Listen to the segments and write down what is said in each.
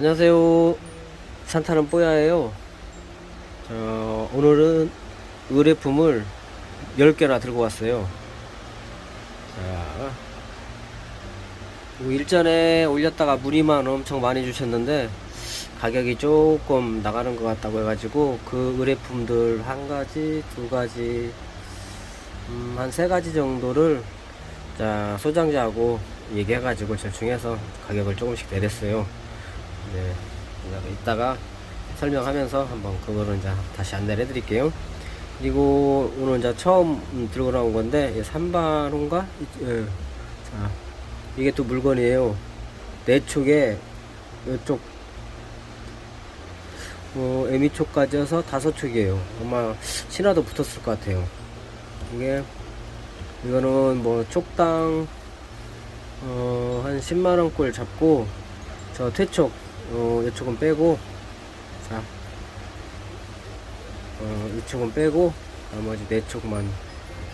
안녕하세요. 산타는 뽀야예요. 저, 오늘은 의뢰품을 10개나 들고 왔어요. 자, 이거 일전에 올렸다가 문의만 엄청 많이 주셨는데 가격이 조금 나가는 것 같다고 해가지고 그 의뢰품들 한 가지, 두 가지, 음, 한세 가지 정도를 자, 소장자하고 얘기해가지고 절충해서 가격을 조금씩 내렸어요. 네. 이따가 설명하면서 한번 그거를 이제 다시 안내를 해드릴게요. 그리고 오늘 이제 처음 음, 들고 나온 건데, 이 산바론가? 예. 자, 이게 또 물건이에요. 내 쪽에 이쪽 어, 에미 쪽까지 해서 다섯 쪽이에요. 아마 신화도 붙었을 것 같아요. 이게 이거는 뭐 쪽당 어, 한 10만 원 꼴 잡고 저 퇴촉 어, 이쪽은 빼고 자 어, 이쪽은 빼고 나머지 네 쪽만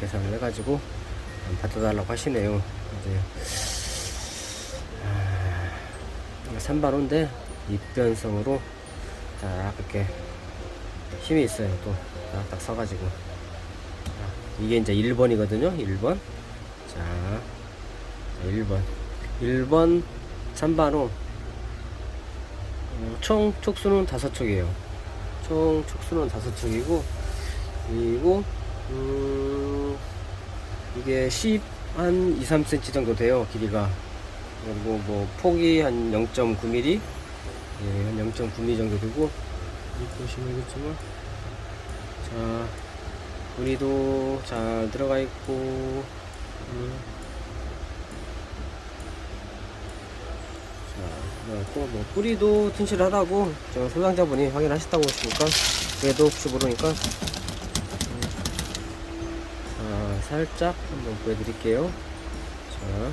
계산을 해가지고 받아달라고 하시네요. 이제 아, 3바로인데 입변성으로 딱 이렇게 힘이 있어요. 또 딱 서가지고. 자, 이게 이제 1번이거든요. 1번. 자 1번. 1번 3반호 어, 총 촉수는 다섯 촉이에요. 총 촉수는 다섯 촉이고 그리고 음, 이게 10 한 2, 3cm 정도 돼요 길이가. 그리고 뭐 폭이 한 0.9mm 예, 한 0.9mm 정도 되고. 보시면 알겠지만. 자 무늬도 잘 들어가 있고 음. 자, 또뭐 뿌리도 튼실하다고 저 소장자분이 확인하셨다고 하시니까 그래도 혹시 모르니까 음. 자, 살짝 한번 보여드릴게요. 자,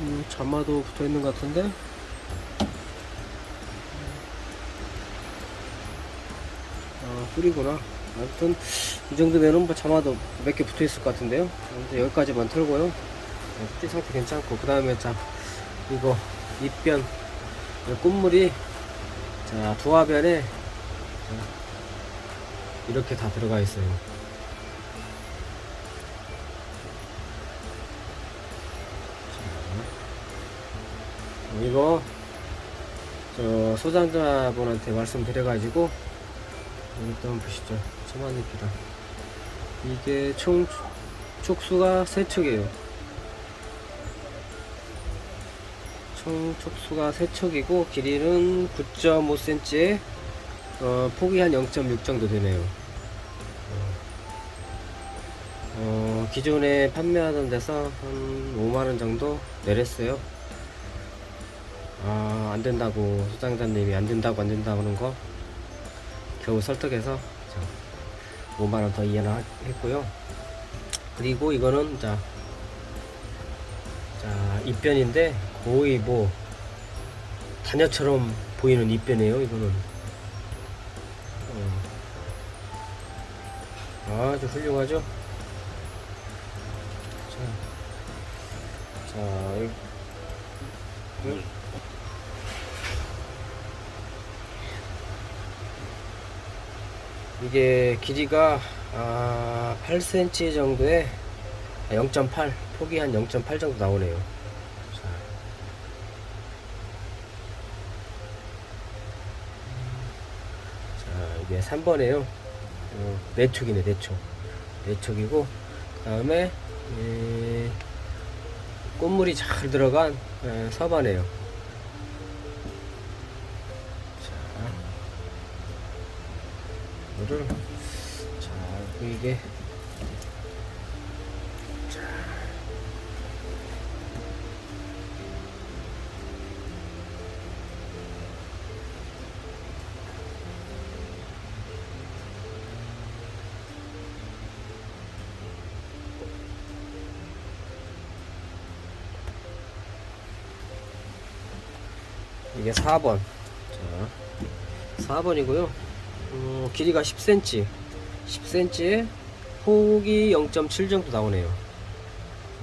음, 자마도 붙어 있는 것 같은데. 아, 뿌리구나. 아무튼 이 정도면은 뭐 자마도 몇 개 붙어 있을 것 같은데요. 아무튼 여기까지만 털고요. 네, 뿌리 상태 괜찮고 그 다음에 자 이거 입변 이 꽃물이 자 두화변에 자, 이렇게 다 들어가 있어요. 자, 이거 저 소장자분한테 말씀드려가지고 여기 또 한번 보시죠. 천만잎이다. 이게 총 촉수가 세 촉이에요. 총 촉수가 세 촉이고 길이는 9.5cm에 어, 폭이 한 0.6 정도 되네요. 어, 기존에 판매하던 데서 한 5만원 정도 내렸어요. 아, 안 된다고, 소장자님이 안 된다고, 안 된다고 하는 거 겨우 설득해서 5만원 더 이해를 했고요. 그리고 이거는 자, 자, 입변인데 거의 뭐 다녀처럼 보이는 입변이에요, 이거는. 어. 아주 훌륭하죠? 자, 자, 이- 음. 이게 길이가 아, 8cm 정도에 0.8 폭이 한 0.8 정도 나오네요. 자. 자, 이게 3번이에요. 어, 4촉이네, 4촉. 4촉이고, 그 다음에, 예, 꽃물이 잘 들어간 예, 서반이에요. 이거를 잘 보이게. 자. 이게 4번. 자, 4번이고요. 어, 길이가 10cm. 10cm에 폭이 0.7 정도 나오네요.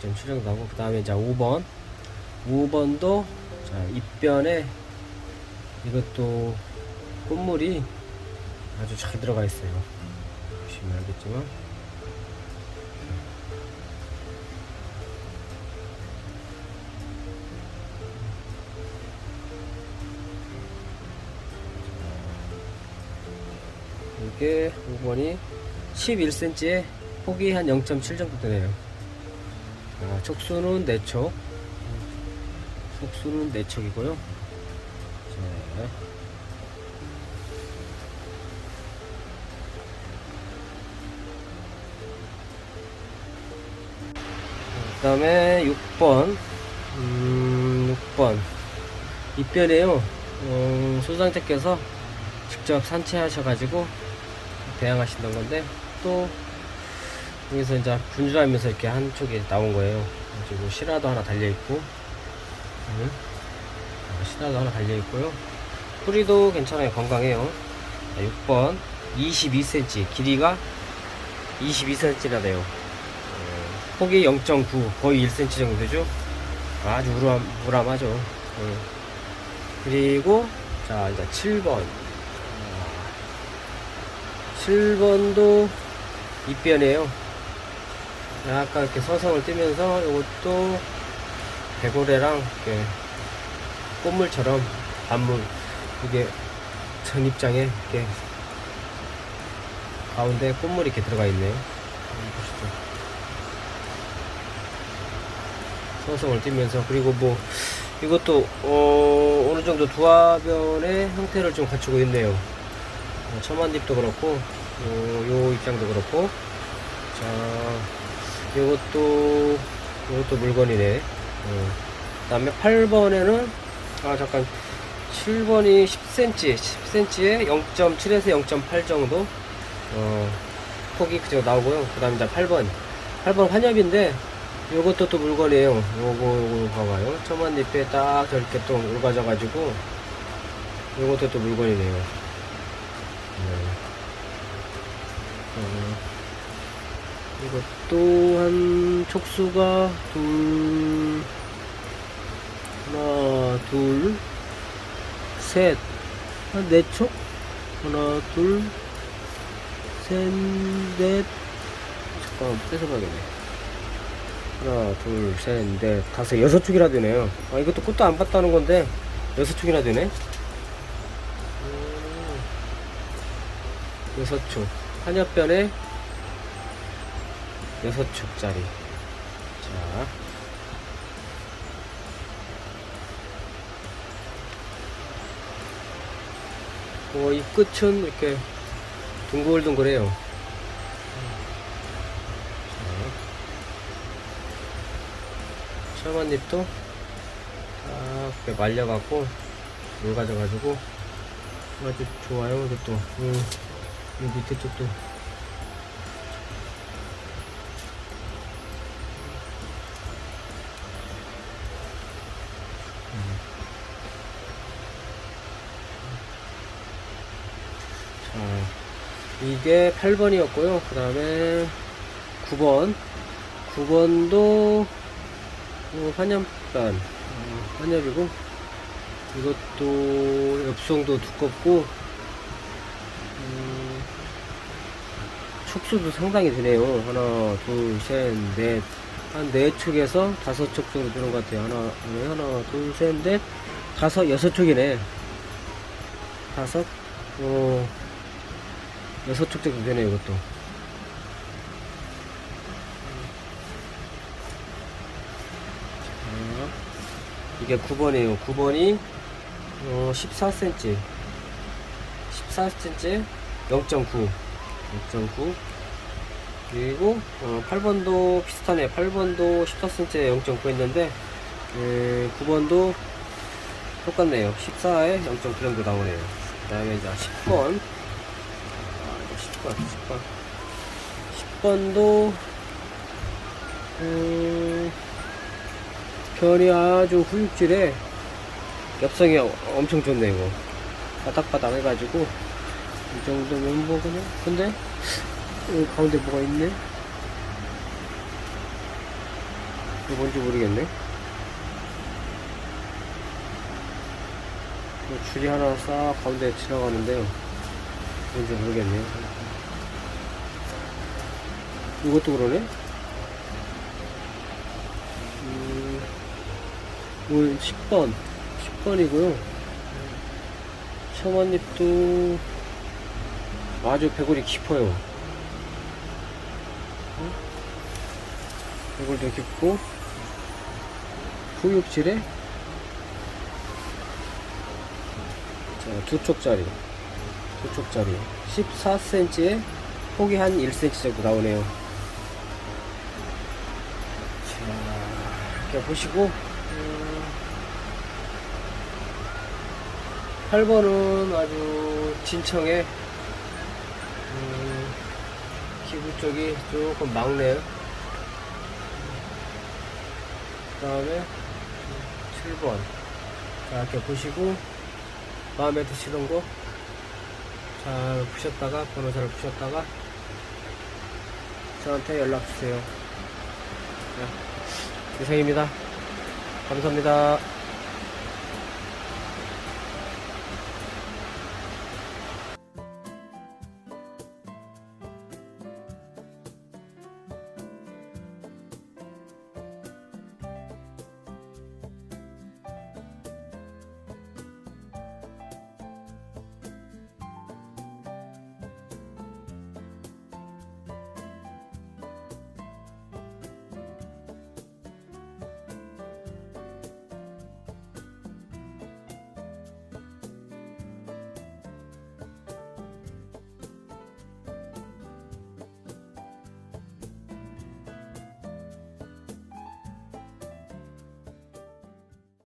2.7 정도 나오고 그 다음에 이제 5번 5번도 자 입변에 이것도 꽃물이 아주 잘 들어가 있어요 보시면 알겠지만 이게 5번이 11cm에 폭이 한 0.7 정도 되네요. 아, 촉수는 4촉. 속수는 4촉이고요. 자. 그 다음에 6번. 음, 6번. 입변에요. 음, 소장자께서 직접 산채하셔가지고 배양하시던 건데 또 여기서 이제 분주하면서 이렇게 한쪽에 나온 거예요. 그리고 실화도 하나 달려 있고, 음, 어, 실화도 하나 달려 있고요. 뿌리도 괜찮아요. 건강해요. 자, 6번 22cm 길이가 22cm나 돼요. 어, 폭이 0.9 거의 1cm 정도 되죠. 아주 우람 우람하죠. 어. 그리고 자 이제 7번 7번도 입변이에요. 약간 이렇게 서성을 띄면서 이것도 배고래랑 이렇게 꽃물처럼 단물 이게 전 입장에 이렇게 가운데 꽃물이 이렇게 들어가 있네요. 음, 보시죠. 서성을 띄면서 그리고 뭐 이것도 어, 어느 정도 두화변의 형태를 좀 갖추고 있네요. 어, 첨한잎도 그렇고 요, 요 입장도 그렇고. 자 요것도 요것도 물건이네. 어. 그 다음에 8번에는 아 잠깐. 7번이 10cm 10cm에 0.7에서 0.8 정도? 어, 폭이 그저 나오고요. 그 다음에 이제 8번. 8번 환엽인데 요것도 또 물건이에요. 요거 요거 봐봐요. 첨한잎에 딱 저렇게 또 올가져 가지고 요것도 또 물건이네요 이것도 한 촉수가 둘, 하나, 둘, 셋, 한네 촉? 하나, 둘, 셋, 넷, 잠깐만, 뺏어봐야겠네. 하나, 둘, 셋, 넷, 다섯, 여섯 축이나 되네요. 아, 이것도 꽃도 안 봤다는 건데, 여섯 축이나 되네. 여섯 축. 한엽변에 여섯 축짜리. 자. 어, 이 끝은 이렇게 둥글둥글해요. 자. 샤만잎도 딱 이렇게 말려갖고 물 가져가지고 아주 좋아요 이것도 음, 이 밑에 쪽도 자, 이게 8번이었고요. 그 다음에 9번. 9번도 어, 환엽반. 어, 환엽이고, 이것도 엽성도 두껍고, 촉수도 상당히 되네요. 하나, 둘, 셋, 넷. 한 네 축에서 다섯 촉 정도 되는 것 같아요. 하나, 네, 하나, 둘, 셋, 넷, 다섯, 여섯 축이네. 다섯, 어, 여섯 촉 정도 되네요, 이것도. 자, 이게 9번이에요. 9번이 어, 14cm. 14cm 0.9. 0.9. 그리고 어, 8번도 비슷하네. 8번도 14cm에 0.9 했는데 에, 9번도 똑같네요. 14에 0.9 정도 나오네요. 그 다음에 이제 10번. 아, 이제 10번, 10번. 10번도, 음, 변이 아주 후육질에 엽성이 어- 엄청 좋네, 이거. 바닥바닥 해가지고, 이 정도면 뭐 그냥, 근데, 여기 가운데 뭐가 있네? 이거 뭔지 모르겠네. 뭐 줄이 하나 싹 가운데 지나가는데요. 뭔지 모르겠네요. 이것도 그러네? 음, 오늘 10번. 10번이고요. 셔먼잎도 아주 배골이 깊어요. 배골도 깊고, 후육질에 자, 두 쪽짜리. 두 쪽짜리. 14cm에 폭이 한 1cm 정도 나오네요. 자, 이렇게 보시고, 음, 8번은 아주 진청에, 음, 기부 쪽이 조금 막네요. 그 다음에 7번. 자, 이렇게 보시고, 마음에 드시는 거잘 푸셨다가 번호 잘 푸셨다가 저한테 연락 주세요. 네, 이상입니다. 감사합니다.